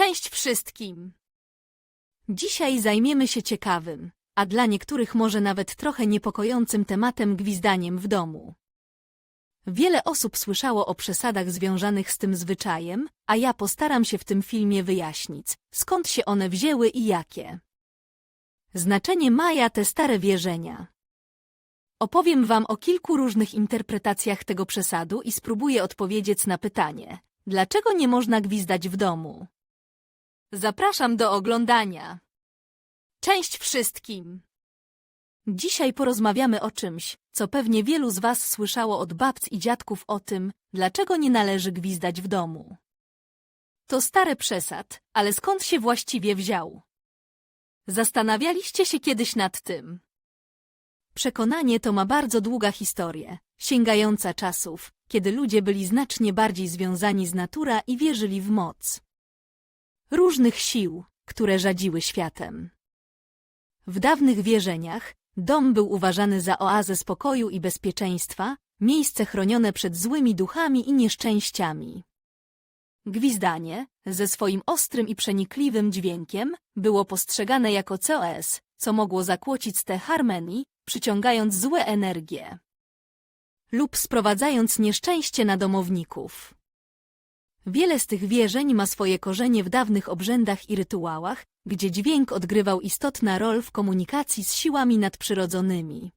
Cześć wszystkim! Dzisiaj zajmiemy się ciekawym, a dla niektórych może nawet trochę niepokojącym tematem gwizdaniem w domu. Wiele osób słyszało o przesadach związanych z tym zwyczajem, a ja postaram się w tym filmie wyjaśnić, skąd się one wzięły i jakie. Znaczenie maja te stare wierzenia. Opowiem wam o kilku różnych interpretacjach tego przesadu i spróbuję odpowiedzieć na pytanie, dlaczego nie można gwizdać w domu? Zapraszam do oglądania. Cześć wszystkim! Dzisiaj porozmawiamy o czymś, co pewnie wielu z was słyszało od babc i dziadków o tym, dlaczego nie należy gwizdać w domu. To stary przesad, ale skąd się właściwie wziął? Zastanawialiście się kiedyś nad tym? Przekonanie to ma bardzo długa historię, sięgająca czasów, kiedy ludzie byli znacznie bardziej związani z natura i wierzyli w moc różnych sił, które rzadziły światem. W dawnych wierzeniach dom był uważany za oazę spokoju i bezpieczeństwa, miejsce chronione przed złymi duchami i nieszczęściami. Gwizdanie, ze swoim ostrym i przenikliwym dźwiękiem, było postrzegane jako COS, co mogło zakłócić tę harmonii, przyciągając złe energie lub sprowadzając nieszczęście na domowników. Wiele z tych wierzeń ma swoje korzenie w dawnych obrzędach i rytuałach, gdzie dźwięk odgrywał istotną rolę w komunikacji z siłami nadprzyrodzonymi.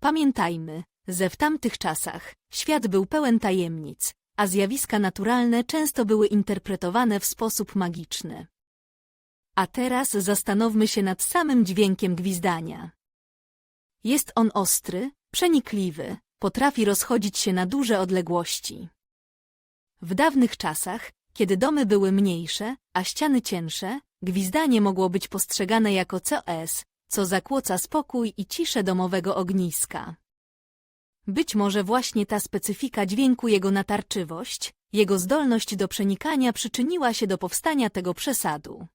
Pamiętajmy, że w tamtych czasach świat był pełen tajemnic, a zjawiska naturalne często były interpretowane w sposób magiczny. A teraz zastanówmy się nad samym dźwiękiem gwizdania. Jest on ostry, przenikliwy, potrafi rozchodzić się na duże odległości. W dawnych czasach, kiedy domy były mniejsze, a ściany cięższe, gwizdanie mogło być postrzegane jako COS, co zakłóca spokój i ciszę domowego ogniska. Być może właśnie ta specyfika dźwięku jego natarczywość, jego zdolność do przenikania przyczyniła się do powstania tego przesadu.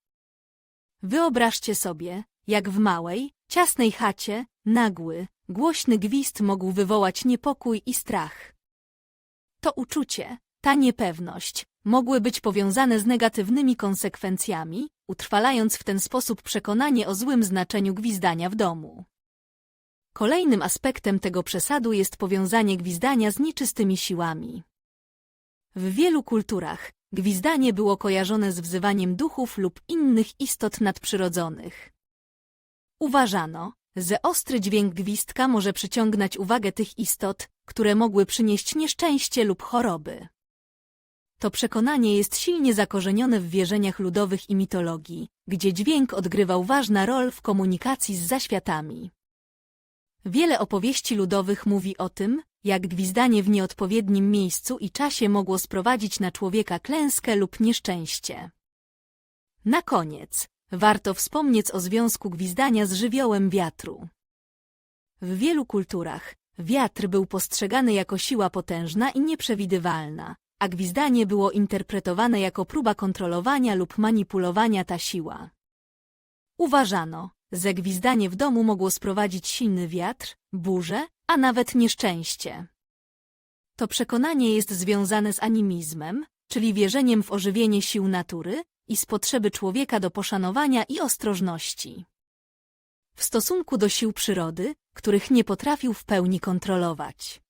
Wyobraźcie sobie, jak w małej, ciasnej chacie, nagły, głośny gwizd mógł wywołać niepokój i strach. To uczucie, ta niepewność mogły być powiązane z negatywnymi konsekwencjami, utrwalając w ten sposób przekonanie o złym znaczeniu gwizdania w domu. Kolejnym aspektem tego przesadu jest powiązanie gwizdania z nieczystymi siłami. W wielu kulturach gwizdanie było kojarzone z wzywaniem duchów lub innych istot nadprzyrodzonych. Uważano, że ostry dźwięk gwizdka może przyciągnąć uwagę tych istot, które mogły przynieść nieszczęście lub choroby. To przekonanie jest silnie zakorzenione w wierzeniach ludowych i mitologii, gdzie dźwięk odgrywał ważną rolę w komunikacji z zaświatami. Wiele opowieści ludowych mówi o tym, jak gwizdanie w nieodpowiednim miejscu i czasie mogło sprowadzić na człowieka klęskę lub nieszczęście. Na koniec, warto wspomnieć o związku gwizdania z żywiołem wiatru. W wielu kulturach wiatr był postrzegany jako siła potężna i nieprzewidywalna, a gwizdanie było interpretowane jako próba kontrolowania lub manipulowania ta siła. Uważano, że gwizdanie w domu mogło sprowadzić silny wiatr, burzę, a nawet nieszczęście. To przekonanie jest związane z animizmem, czyli wierzeniem w ożywienie sił natury i z potrzeby człowieka do poszanowania i ostrożności. W stosunku do sił przyrody, których nie potrafił w pełni kontrolować.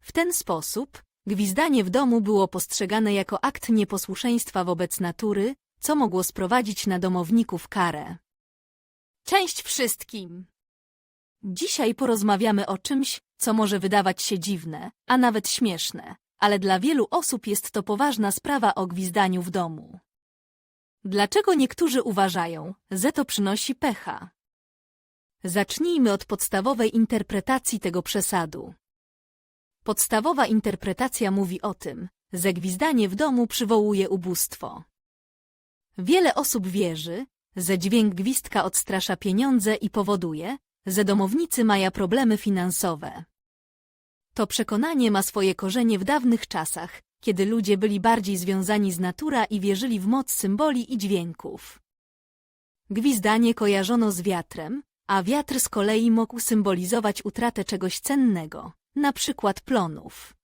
W ten sposób Gwizdanie w domu było postrzegane jako akt nieposłuszeństwa wobec natury, co mogło sprowadzić na domowników karę. Cześć wszystkim! Dzisiaj porozmawiamy o czymś, co może wydawać się dziwne, a nawet śmieszne, ale dla wielu osób jest to poważna sprawa o gwizdaniu w domu. Dlaczego niektórzy uważają, że to przynosi pecha? Zacznijmy od podstawowej interpretacji tego przesadu. Podstawowa interpretacja mówi o tym, że gwizdanie w domu przywołuje ubóstwo. Wiele osób wierzy, że dźwięk gwizdka odstrasza pieniądze i powoduje, że domownicy mają problemy finansowe. To przekonanie ma swoje korzenie w dawnych czasach, kiedy ludzie byli bardziej związani z natura i wierzyli w moc symboli i dźwięków. Gwizdanie kojarzono z wiatrem, a wiatr z kolei mógł symbolizować utratę czegoś cennego na przykład plonów.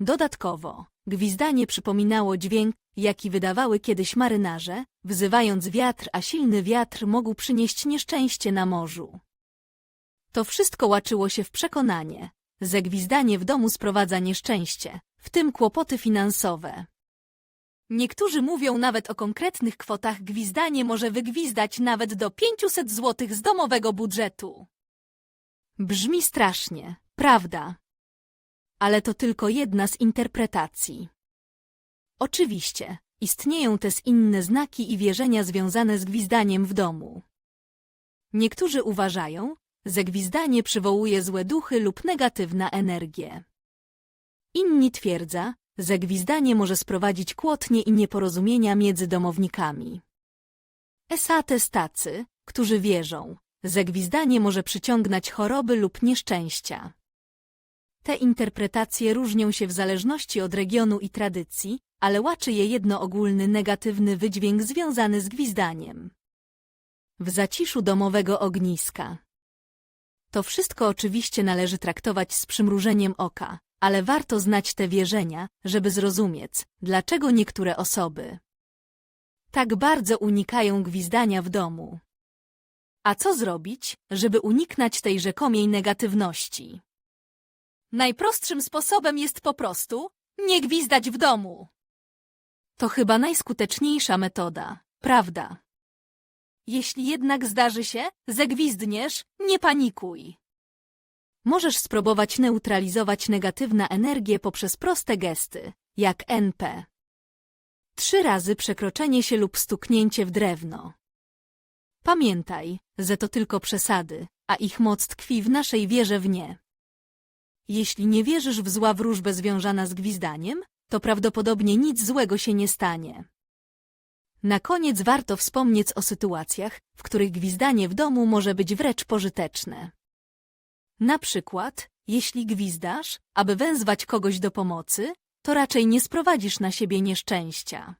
Dodatkowo, gwizdanie przypominało dźwięk, jaki wydawały kiedyś marynarze, wzywając wiatr, a silny wiatr mógł przynieść nieszczęście na morzu. To wszystko łaczyło się w przekonanie, że gwizdanie w domu sprowadza nieszczęście, w tym kłopoty finansowe. Niektórzy mówią nawet o konkretnych kwotach gwizdanie może wygwizdać nawet do 500 zł z domowego budżetu. Brzmi strasznie, prawda? Ale to tylko jedna z interpretacji. Oczywiście, istnieją też inne znaki i wierzenia związane z gwizdaniem w domu. Niektórzy uważają, że gwizdanie przywołuje złe duchy lub negatywna energię. Inni twierdza, że gwizdanie może sprowadzić kłótnie i nieporozumienia między domownikami. Esates tacy, którzy wierzą, że gwizdanie może przyciągnąć choroby lub nieszczęścia. Te interpretacje różnią się w zależności od regionu i tradycji, ale łaczy je jedno ogólny negatywny wydźwięk związany z gwizdaniem. W zaciszu domowego ogniska. To wszystko oczywiście należy traktować z przymrużeniem oka, ale warto znać te wierzenia, żeby zrozumieć, dlaczego niektóre osoby tak bardzo unikają gwizdania w domu. A co zrobić, żeby uniknąć tej rzekomiej negatywności? Najprostszym sposobem jest po prostu nie gwizdać w domu. To chyba najskuteczniejsza metoda, prawda? Jeśli jednak zdarzy się, zegwizdniesz, nie panikuj. Możesz spróbować neutralizować negatywną energię poprzez proste gesty, jak NP. Trzy razy przekroczenie się lub stuknięcie w drewno. Pamiętaj, że to tylko przesady, a ich moc tkwi w naszej wierze w nie. Jeśli nie wierzysz w zła wróżbę związana z gwizdaniem, to prawdopodobnie nic złego się nie stanie. Na koniec warto wspomnieć o sytuacjach, w których gwizdanie w domu może być wręcz pożyteczne. Na przykład, jeśli gwizdasz, aby wezwać kogoś do pomocy, to raczej nie sprowadzisz na siebie nieszczęścia.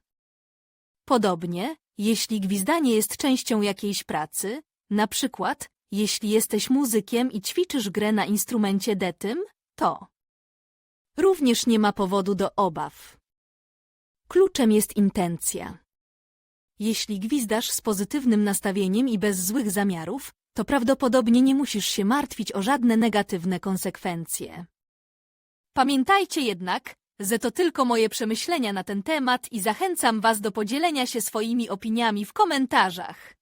Podobnie, jeśli gwizdanie jest częścią jakiejś pracy, na przykład, jeśli jesteś muzykiem i ćwiczysz grę na instrumencie detym, to również nie ma powodu do obaw. Kluczem jest intencja. Jeśli gwizdasz z pozytywnym nastawieniem i bez złych zamiarów, to prawdopodobnie nie musisz się martwić o żadne negatywne konsekwencje. Pamiętajcie jednak, że to tylko moje przemyślenia na ten temat i zachęcam Was do podzielenia się swoimi opiniami w komentarzach.